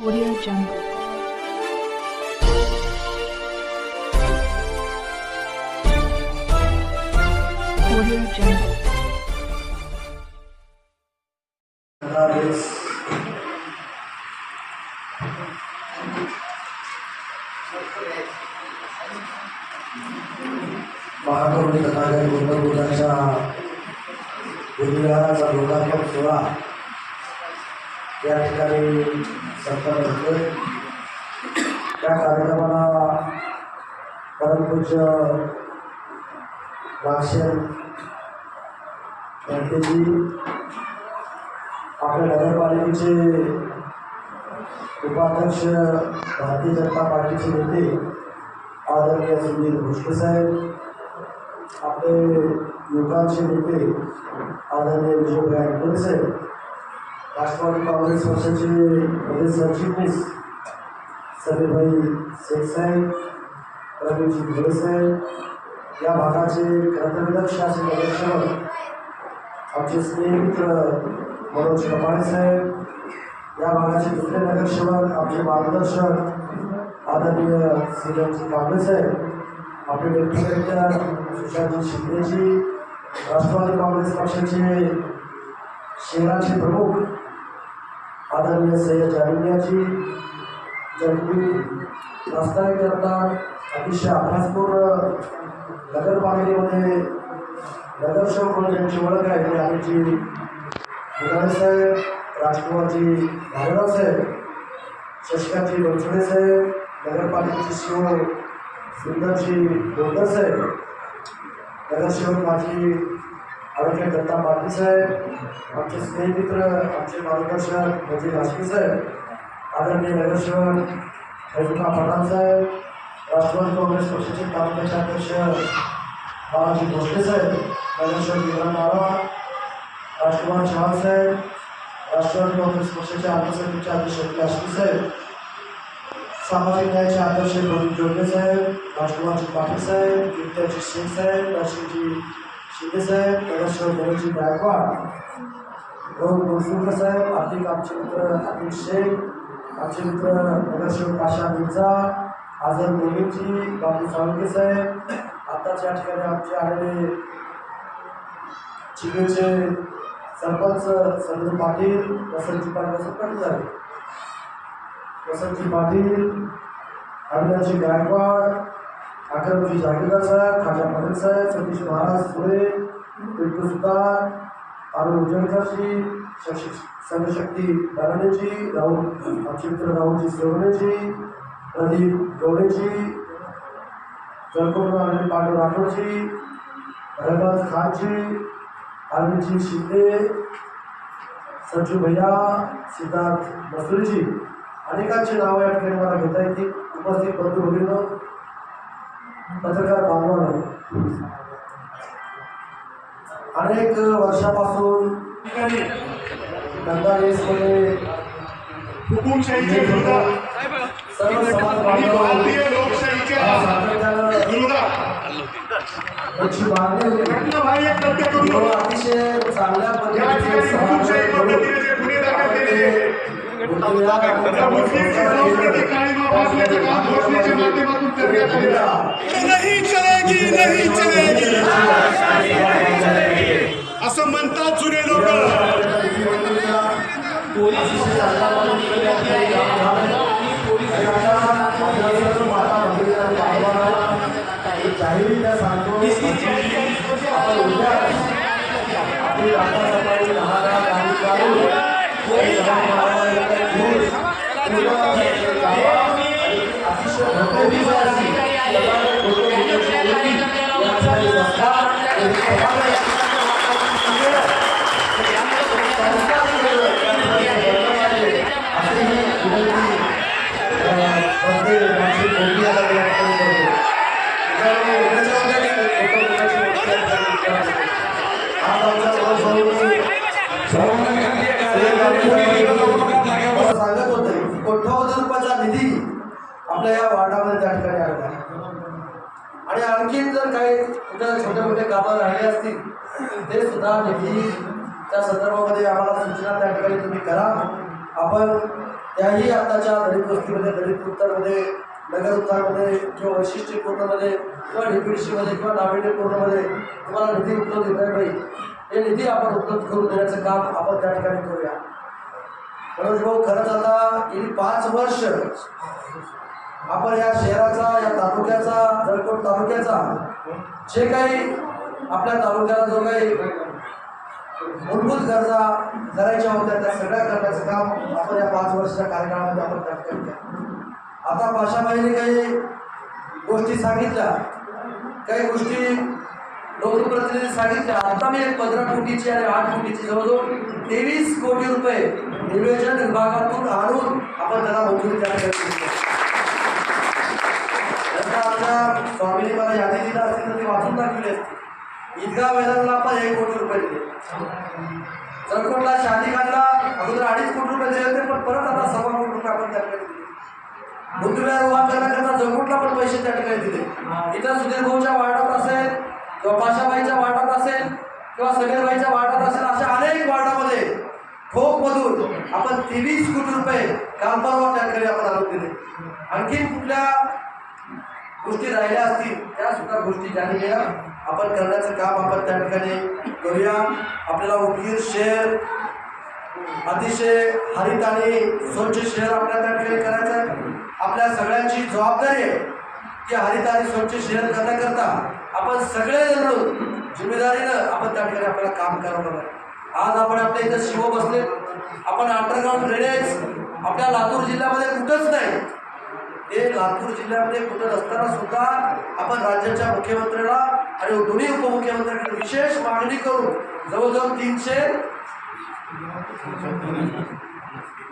Audio Jungle. Audio Jungle. Anales. महाकरुणी Tathagata गुंडबुद्धांच्या लोकार्पण सोहळा या ठिकाणी संपन्न होतोय त्या कार्यक्रमाला परमपूज्य भाषण यांतेजी आपल्या नगरपालिकेचे उपाध्यक्ष भारतीय जनता पार्टीचे नेते आदरणीय सुनील भोसले साहेब आपले युवकांचे नेते आदरणीय विजयभाई आठवले साहेब राष्ट्रवादी काँग्रेस पक्षाचे प्रदेश सरचिटणीस समीरभाई शेख साहेब रवीजी घोडे साहेब या भागाचे कर्तव्यदक्ष असे नगरसेवक आमचे स्नेहमित्र मनोज कपाळे साहेब या भागाचे दुसरे नगरसेवक आमचे मार्गदर्शक आदरणीय श्रीरामजी कांबळे साहेब आपले डेप्युटी कलेक्टर सुशांतजी शिंदेजी राष्ट्रवादी काँग्रेस पक्षाचे शहराचे प्रमुख आदरणीय सय्यद जालिमियाजी जनतेने वास्तविक अतिशय अभ्यासपूर्ण नगरपालिकेमध्ये नगरसेवक म्हणून त्यांची ओळख आहे. ते आमची मुलाने साहेब राजकुमारजी भालेराव साहेब शशिकांतजी बनसोडे साहेब नगरपालिकेचे शिव सुंदरजी डोंगर साहेब नगरसेवक माझी आरोग्य दत्ता पाटील साहेब आमचे स्नेहमित्र आमचे मार्गदर्शक म्हणजे राजकीय साहेब आदरणीय नगरसेवक फैजुल्ला पठाण साहेब राष्ट्रवादी काँग्रेस पक्षाचे तालुक्याचे अध्यक्ष बालाजी भोसले साहेब नगरसेवक विक्रांत माळवा राजकुमार चव्हाण साहेब राष्ट्रवादी काँग्रेस पक्षाचे अर्थसमितीचे अध्यक्ष काश्मी साहेब सामाजिक न्यायाचे अध्यक्ष प्रदीप जोडले साहेब राजकुमारजी पाटील साहेब कीर्तनजी शेख साहेब दर्शनजी शिंदेसाहेब साहेब नगरसेवक गणेशजी गायकवाड रोहन गोलसुकर साहेब आर्थिक आमचे मित्र आतिक शेख आमचे मित्र नगरसेवक पाशा मिर्झा आझर मोमीनजी बाबू साळुंके साहेब. आताच या ठिकाणी आमचे आलेले चिखलीचे सरपंच संजू पाटील वसंतजी पाटील सरपंच झाले वसंतजी पाटील अविनाशजी गायकवाड अकरमजी जागीरदार साहेब खाजा पटेल साहेब सतीश महाराज सुळे पिंटू सुतार अरुण उजळकरजी सर्वशक्ती दाराणेजी राहुल आमचे राहुलजी सोवणेजी प्रदीप गवडेजी जळकोटला अनिल पाटील राठोडजी हरबाज खानजी अरविंदजी शिंदे संजू भैया सिद्धार्थ मसुरीजी अनेकांची नावं या ठिकाणी मला घेता येतील. उपस्थित बंधू भगिनी पत्रकार बांधवांनो अनेक वर्षापासून गंगारेसमध्ये सर्व समाज भारतीय लोकशाहीच्या करून अतिशय चांगल्या पद्धतीने जे गुन्हे दाखल केलेले त्या मुस्लिमची संस्कृती काळीमा फासण्याचं काम घोषणेच्या नहीं चलेगी नहीं चलेगी. असं म्हणतात जुने लोक. Gracias. आपल्या या वार्डामध्ये त्या ठिकाणी आला. आहे. आणि आणखीन जर काही कुठे छोटे मोठे कामं राहिले असतील ते सुद्धा निधी त्या संदर्भामध्ये आम्हाला सूचना त्या ठिकाणी तुम्ही करा. आपण त्याही आताच्या दलित वस्तीमध्ये दलित उत्तरमध्ये नगर उत्तरमध्ये किंवा वैशिष्ट्यपूर्णमध्ये किंवा डिप्युटीशीमध्ये किंवा नाविन्यपूर्णमध्ये तुम्हाला निधी उपलब्ध होत नाही हे निधी आपण उपलब्ध करून देण्याचं काम आपण त्या ठिकाणी करूया. मनोज भाऊ खरंच आता गेली पाच वर्ष आपण या शहराचा या तालुक्याचा जळकोट तालुक्याचा जे काही आपल्या तालुक्याला जो काही मूलभूत गरजा करायच्या होत्या त्या सगळ्या करण्याचं काम आपण या पाच वर्षाच्या कार्यकाळामध्ये आपण करतो आता पाशाबाईने काही गोष्टी सांगितल्या. काही गोष्टी लोकप्रतिनिधी सांगितल्या. आता मी पंधरा कोटीची आणि आठ कोटीची जवळजवळ तेवीस कोटी रुपये नियोजन विभागातून आणून आपण त्याला मंजुरी त्या त्यांना स्वामीने मला यादी दिला असती तर ती वाचून दाखवली असती. ईदगाह मैदानाला आपण एक कोटी रुपये दिले. जळकोटला शादी खानला अगोदर अडीच कोटी रुपये दिले होते पण परत आता सव्वा कोटी रुपये आपण त्या ठिकाणी दिले. बुद्धव्या उभा करण्याकरता जळकोटला पण पैसे त्या ठिकाणी दिले. इथं सुधीर भाऊच्या वार्डात असेल किंवा पाशाबाईच्या वार्डात असेल किंवा समीरबाईच्या वार्डात असेल अशा अनेक वार्डामध्ये ठोकमधून आपण तेवीस कोटी रुपये काल परवा त्या ठिकाणी आपण आणून दिले. आणखीन कुठल्या गोष्टी राहिल्या असतील त्या सुद्धा गोष्टी ज्यांनी आपण करण्याचं काम आपण त्या ठिकाणी करूया. आपल्याला उदगीर शहर अतिशय हरित आणि स्वच्छ शहर आपल्या त्या ठिकाणी करायचं आहे. आपल्या सगळ्यांची जबाबदारी आहे की हरित आणि स्वच्छ शहर करण्याकरता आपण सगळे जण मिळून जिम्मेदारीनं आपण त्या ठिकाणी आपल्याला काम करावं आज आपण आपल्या इथं शिव बसले आपण अंडरग्राऊंड ड्रेनेज आपल्या लातूर जिल्ह्यामध्ये कुठंच नाही. हे लातूर जिल्ह्यामध्ये कुठं असताना सुद्धा आपण राज्याच्या मुख्यमंत्र्याला आणि दोन्ही उपमुख्यमंत्र्यांकडे विशेष मागणी करून जवळजवळ तीनशे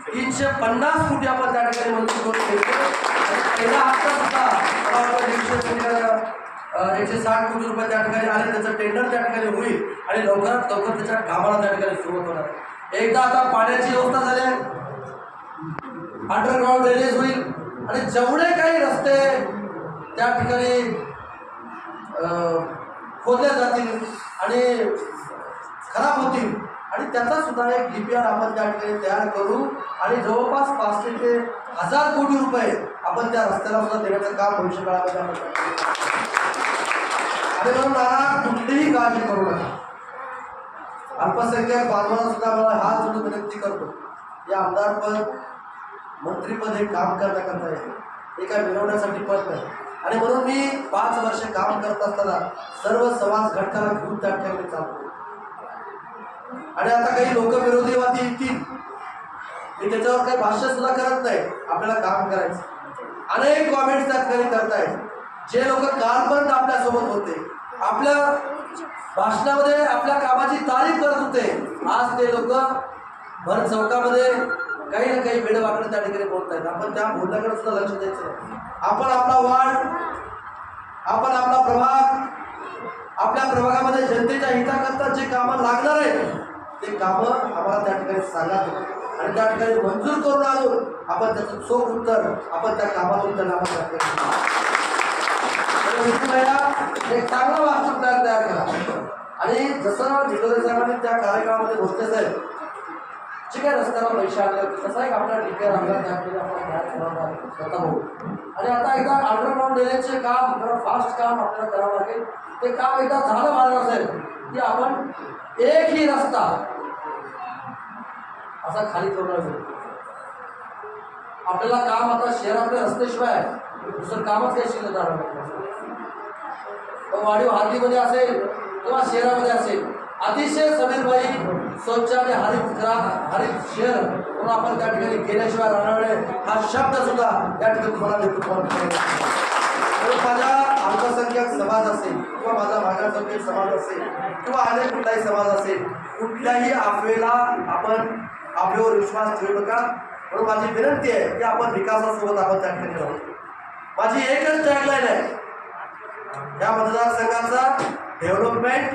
तीनशे पन्नास कोटी आपण त्या ठिकाणी मंजूर करून घेतले. पहिला हप्ता सुद्धा एकशे साठ कोटी रुपये त्या ठिकाणी आले. त्याचं टेंडर त्या ठिकाणी होईल आणि लवकरात लवकर त्याच्या कामाला त्या ठिकाणी सुरुवात होणार. एकदा आता पाण्याची व्यवस्था झाली आहे. अंडरग्राऊंड ड्रेनेज होईल. आणि जेवढे काही रस्ते त्या ठिकाणी खोदले जातील आणि खराब होतील आणि त्याचा सुद्धा एक डी पी आर आपण त्या ठिकाणी तयार करू. आणि जवळपास पाचशे ते हजार कोटी रुपये आपण त्या रस्त्याला सुद्धा देण्याचं काम भविष्य काळामध्ये आपण आणि म्हणून मला कुठलीही काळजी करू नका. अल्पसंख्याक बांधवांना सुद्धा मला हाच विनंती करतो. या आमदार मंत्रीपद हे काम करण्याकरता आहे हे काय मिळवण्यासाठी पद नाही. आणि म्हणून मी पाच वर्ष काम करत असताना सर्व समाज घटकाला घेऊन त्या ठिकाणी चालतो आणि आता काही लोक विरोधीवादी येतील. मी त्याच्यावर काही भाष्य सुद्धा करत नाही. आपल्याला काम करायचं. अनेक कॉमेंट्स त्या ठिकाणी करतायत. जे लोक कालपर्यंत आपल्यासोबत होते आपल्या भाषणामध्ये आपल्या कामाची तारीफ करत होते आज ते लोक भर चौकामध्ये काही ना काही वेळवाकडे त्या ठिकाणी बोलतायत. आपण त्या बोलण्याकडे सुद्धा लक्ष द्यायचं आपण आपला वाढ आपण आपला प्रभाग आपल्या प्रभागामध्ये जनतेच्या हिताकरता जे कामं लागणार आहेत ते कामं आम्हाला त्या ठिकाणी सांगावं आणि त्या ठिकाणी मंजूर करून आणून आपण त्याचं चोख उत्तर आपण त्या कामातून त्यांना आपण त्या ठिकाणी एक चांगला वास्तू प्लॅन तयार करा. आणि जसं निकोले साहेबांनी त्या कार्यक्रमामध्ये घोषणे साहेब जे काही रस्त्याला पैसे आले होते. तसा एक आपला टिकर रांगला त्यामध्ये आपण बाहेर स्वतः होऊ आणि आता एकदा अंडरग्राऊंड ड्रेनेजचे काम जरा फास्ट काम आपल्याला करावं लागेल. ते काम एकदा झालं मला असेल की आपण एकही रस्ता असा खाली ठेवणार आपल्याला काम आता शहरातले रस्तेशिवाय दुसरं कामच काही शिल्लक राहणार वाढीव हातीमध्ये असेल किंवा शहरामध्ये असेल अतिशय समीरबाई स्वच्छ आणि हरित ग्रा हरित शहर म्हणून आपण त्या ठिकाणी गेल्याशिवाय राहणार हा शब्द सुद्धा त्या ठिकाणी तुम्हाला माझ्या माझा अल्पसंख्याक समाज असेल किंवा माझा मागासवर्गीय समाज असेल किंवा अनेक कुठलाही समाज असेल कुठल्याही अफवेला आपण आपल्यावर विश्वास ठेवू नका. म्हणून माझी विनंती आहे की आपण विकासासोबत आपण त्या ठिकाणी राहू. माझी एकच टॅगलाईन आहे. या मतदारसंघाचा डेव्हलपमेंट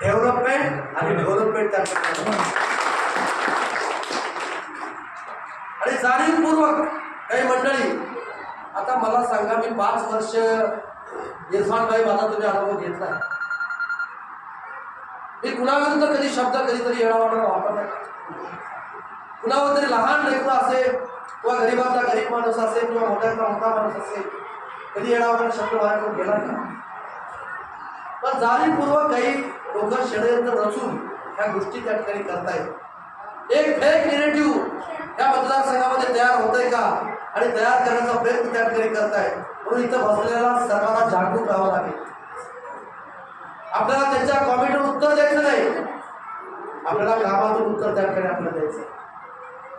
डेव्हलपमेंट आणि डेव्हलपमेंट त्या आणि जाणीवपूर्वक काही मंडळी आता मला सांगा मी पाच वर्ष इरफानबाई माझा तुम्ही अनुभव घेतला मी कुणाविरुद्ध कधी शब्द कधीतरी येणारा वापरला कुणावर तरी लहान लेकरं असेल किंवा गरीबातला गरीब माणूस असेल किंवा मोठ्यातला मोठा माणूस असेल कधी येणार शब्द माझ्याकडून गेला का पण जाणीवपूर्वक काही लोक षडयंत्र रचून ह्या गोष्टी त्या ठिकाणी करतायत. एक फेक निगेटिव्ह या मतदारसंघामध्ये तयार होतंय का? आणि तयार करण्याचा प्रयत्न त्या ठिकाणी करतायत. म्हणून इथं बसलेला सर्वांना जागरूक राहावं लागेल. आपल्याला त्यांच्या कॉमेंटवर उत्तर द्यायचं नाही. आपल्याला कामातून उत्तर त्या ठिकाणी आपल्याला द्यायचं आहे.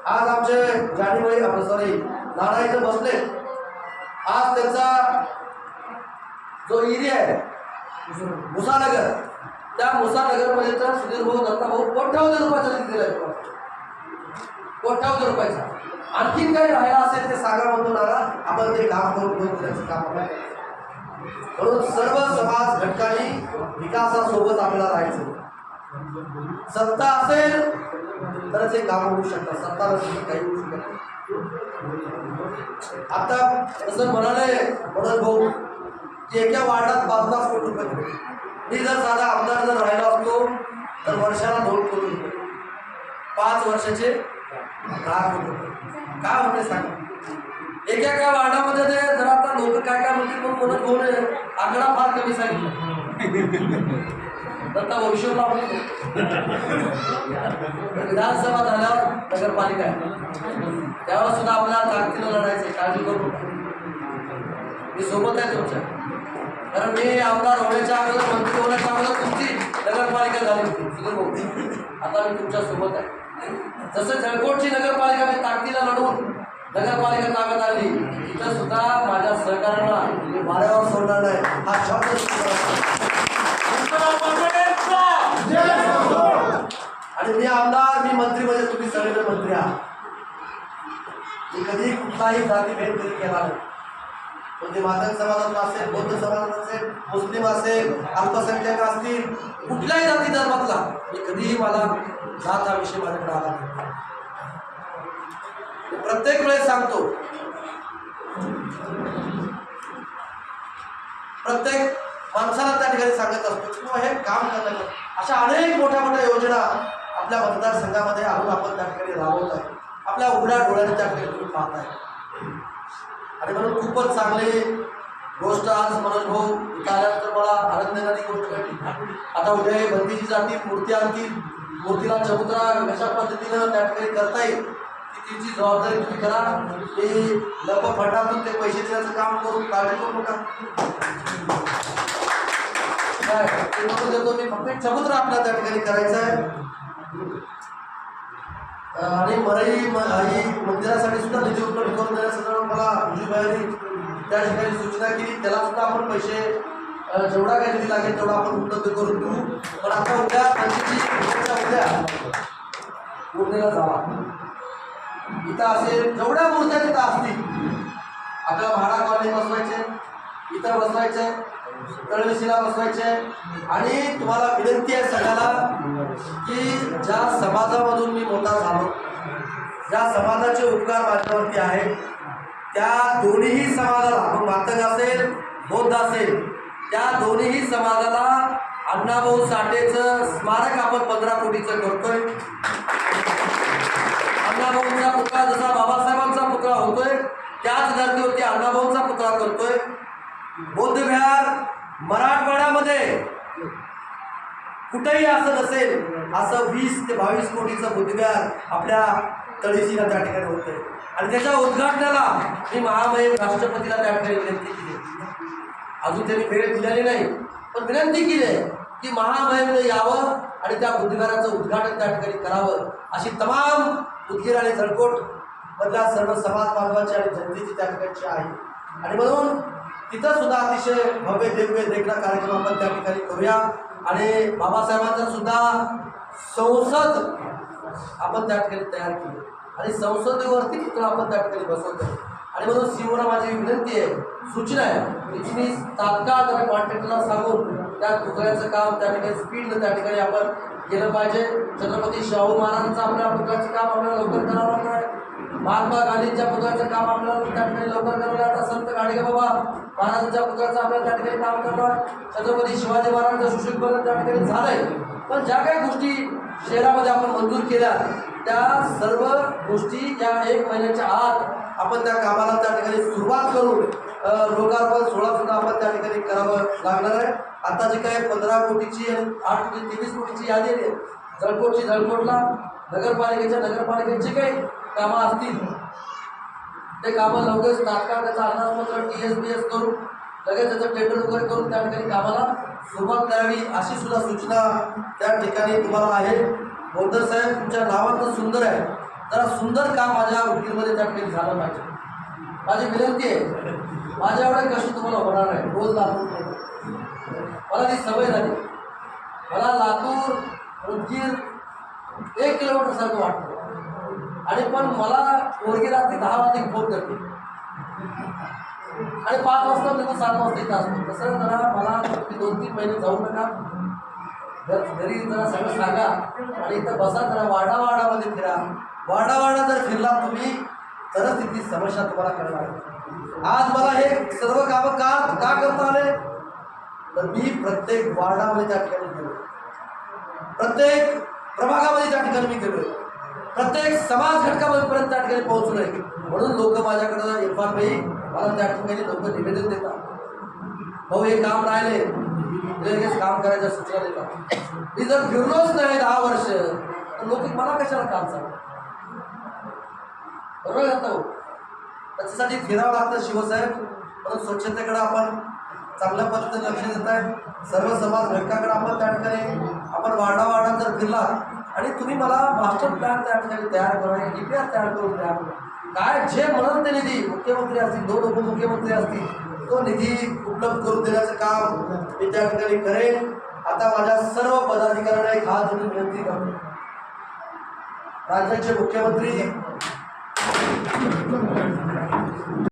आज आमचे जाणीबाई आपलं सॉरी नाना इथं बसले. आज त्यांचा जो एरिया आहे मुसानगर त्या मुसा तर सुधीर भाऊ दत्ता भाऊ कोट्यावधी रुपयाचा निधी दिला कोट्यावधी रुपयाचा. आणखीन काही राहिला असेल ते सांगा म्हणतो आपण ते काम करून घेऊन काम आपण म्हणून सर्व समाज घटकांनी विकासासोबत आपल्याला राहायचं. सत्ता असेल तरच हे काम होऊ शकतात सत्ता नसेल काही होऊ शकत नाही. आता जसं म्हणाले मनोज भाऊ की एका वार्डात पाच पाच कोटी रुपये मी जर साधा आमदार जर राहिला असतो तर वर्षाला दोन कोटी रुपये. पाच वर्षाचे दहा कोटी रुपये. काय होते सांगा? एका एका वार्डामध्ये ते जर आता लोक काय काय म्हणतील पण म्हणत बोल आकडा फार कमी सांगितलं. दत्ता भविष्याला विधानसभा झाल्यावर नगरपालिका आहे. त्यावेळेस सुद्धा आपल्याला ताकदीनं लढायचं काळजी करू? मी सोबत आहे तुमच्या. कारण मी आमदार होण्याच्या अगोदर मंत्री होण्याच्या अगोदर तुमची नगरपालिका झाली होती. सुधीर भाऊ आता मी तुमच्यासोबत आहे. जसं जळकोटची नगरपालिका मी ताकदीला लढवून नगरपालिका ताकद आली तिथं सुद्धा माझ्या सहकाऱ्यांना मी म्हणजे वाऱ्यावर सोडणार नाही हा शब्द आणि मी आमदार मी मंत्री म्हणजे तुम्ही सगळे मंत्री आहात. मी कधी कुठलाही जातीभेद कधी केला नाही. म्हणजे ते समाधान असेल बौद्ध समाजात असेल मुस्लिम असेल अल्पसंख्याक असतील कुठल्याही जाती धर्मातला मी कधीही मला जात हा विषय माझ्याकडे आला नाही. प्रत्येक वेळेस सांगतो प्रत्येक माणसाला त्या ठिकाणी सांगत असतो किंवा हे काम करण्याचं अशा अनेक मोठ्या मोठ्या योजना आपल्या मतदारसंघामध्ये आणून आपण त्या ठिकाणी राबवत आहे. आपल्या उघड्या डोळ्याने त्या ठिकाणी तुम्ही पाहत आहे आणि म्हणून खूपच चांगली गोष्ट आज मनोज भाऊ इथं आल्यानंतर मला आनंद देणारी गोष्ट घडली. आता उद्या हे बंदीची जाती मूर्ती आणतील मूर्तीला चबुतरा कशा पद्धतीनं त्या ठिकाणी करता येईल की तिची जबाबदारी तुम्ही करा. ते लप फटातून ते पैसे देण्याचं काम करून काळजी करू नका. काय ते म्हणून देतो मी फक्त चबुतरा आपला त्या ठिकाणी करायचा आहे. आणि मराई म- आई मंदिरासाठी सुद्धा निधी उपलब्ध करून देण्याचं मला विजूभाईंनी त्या ठिकाणी सूचना केली. त्याला सुद्धा आपण पैसे जेवढा काही निधी लागेल तेवढा आपण उपलब्ध करून देऊ. पण आता उद्या त्यांची उद्या पूर्णेला जावा. इथं असेल जेवढ्या मूर्त्या तिथं असतील. आपल्याला भाडा कॉलनी बसवायचे इथं बसवायचे. तळविशीला बसवायचे. आणि तुम्हाला विनंती आहे सगळ्याला की ज्या समाजामधून मी मोठा झालो ज्या समाजाचे उपकार माझ्यावरती आहेत त्या दोन्हीही समाजाला मग मातंग असेल बौद्ध असेल त्या दोन्हीही समाजाला अण्णाभाऊ साठेचं स्मारक आपण पंधरा कोटीचं करतोय. अण्णाभाऊंचा पुतळा जसा बाबासाहेबांचा पुतळा होतोय त्याच धर्तीवरती अण्णाभाऊंचा पुतळा करतोय. बौद्धविहार मराठवाड्यामध्ये कुठेही असं नसेल असं वीस ते बावीस कोटीचं बुद्धविहार आपल्या तळीशीला त्या ठिकाणी होतंय. आणि त्याच्या उद्घाटनाला मी महामहिम राष्ट्रपतीला त्या ठिकाणी विनंती केली. अजून त्यांनी वेळ दिलेली नाही पण विनंती केली आहे की महामहिमने यावं आणि त्या बुद्धविहाराचं उद्घाटन त्या ठिकाणी करावं अशी तमाम उदगीर आणि जळकोट मधल्या सर्व समाज बांधवाची आणि जनतेची त्या ठिकाणची आहे. आणि म्हणून तिथं सुद्धा अतिशय भव्य दिव्य देखणा कार्यक्रम आपण त्या ठिकाणी करूया. आणि बाबासाहेबांचा सुद्धा संसद आपण त्या ठिकाणी तयार केली. आणि संसदेवरती चित्र आपण त्या ठिकाणी बसवतो आणि म्हणून सीओला माझी विनंती आहे सूचना आहे की तुम्ही तात्काळ त्याला कॉन्ट्रॅक्टरला सांगून त्या पुतळ्याचं काम त्या ठिकाणी स्पीडनं त्या ठिकाणी आपण केलं पाहिजे. छत्रपती शाहू महाराजांचं आपल्या पुतळ्याचं काम आपल्याला लवकर करावं लागणार आहे. महात्मा गांधींच्या पुतळ्याचं काम आपल्याला त्या ठिकाणी लवकर करावं लागतं. संत गाडगे बाबा महाराजांच्या पुतळ्याचं आपल्याला त्या ठिकाणी काम करणार छत्रपती शिवाजी महाराजांचं सुशोभीकरण त्या ठिकाणी झालंय. पण ज्या काही गोष्टी शहरामध्ये आपण मंजूर केल्या त्या सर्व गोष्टी या एक महिन्याच्या आत आपण त्या कामाला त्या ठिकाणी सुरुवात करून लोकार्पण सोहळा सुद्धा आपण त्या ठिकाणी करावं लागणार आहे. आता जे काही पंधरा कोटीची आणि आठ कोटी तेवीस कोटीची यादी आहे. जळकोटची जळकोटला नगरपालिकेच्या नगरपालिकेची काही कामं असतील. ते कामं लवकरच तात्काळ त्याचा अंदाजपत्र टी एस बी एस करून लगेच त्याचं टेंडर वगैरे करून त्या ठिकाणी कामाला सुरुवात करावी अशी सुद्धा सूचना त्या ठिकाणी तुम्हाला आहे. बोलतर साहेब तुमच्या नावात सुंदर आहे. जरा सुंदर काम माझ्या वकीलमध्ये त्या ठिकाणी झालं पाहिजे. माझी विनंती आहे माझ्या एवढे कष्ट तुम्हाला होणार नाही. रोज लातूर मला ती सवय झाली. मला लातूर उदगीर एक किलोमीटर सारखं वाटतं. आणि पण मला पोरगी रात्री दहा वाजता फोन करते. आणि पाच वाजता मी सात वाजता इथं असतो. तसं जरा मला तुम्ही दोन तीन महिने जाऊ नका. जर घरी जरा सगळं सांगा आणि इथं बसा जरा वाडा वाडामध्ये फिरा. वाडा वाडा जर फिरला तुम्ही तरच तिथली समस्या तुम्हाला कळणार. आज मला हे सर्व कामं का का करता आले? तर मी प्रत्येक वार्डामध्ये त्या ठिकाणी गेलो. प्रत्येक प्रभागामध्ये त्या ठिकाणी मी गेलोय प्रत्येक समाज घटकापर्यंत त्या ठिकाणी पोहोचलोय म्हणून लोक माझ्याकडं इरफान भाई मला त्या ठिकाणी लोक निवेदन देतात. भाऊ हे काम राहिले. लगेच काम करायच्या सूचना देतात. मी जर फिरलोच नाही दहा वर्ष तर लोक मला कशाला काम सांगतात? बरोबर आहे भाऊ त्याच्यासाठी फिरावं लागतं शिवसाहेब. परत स्वच्छतेकडे आपण चांगल्या पद्धतीने लक्ष देत आहे. सर्व समाज घटकाकडे आपण त्या ठिकाणी आपण वाडा वाडा जर फिरला आणि तुम्ही मला मास्टर प्लॅन तयार करण्यासाठी तयार करा डी पी आर तयार करून द्या. काय जे म्हणून ते निधी मुख्यमंत्री असतील दोन उपमुख्यमंत्री असतील तो निधी उपलब्ध करून देण्याचं काम मी करेल आता माझ्या सर्व पदाधिकाऱ्यांना एक हात जोडून विनंती करतो. राज्याचे मुख्यमंत्री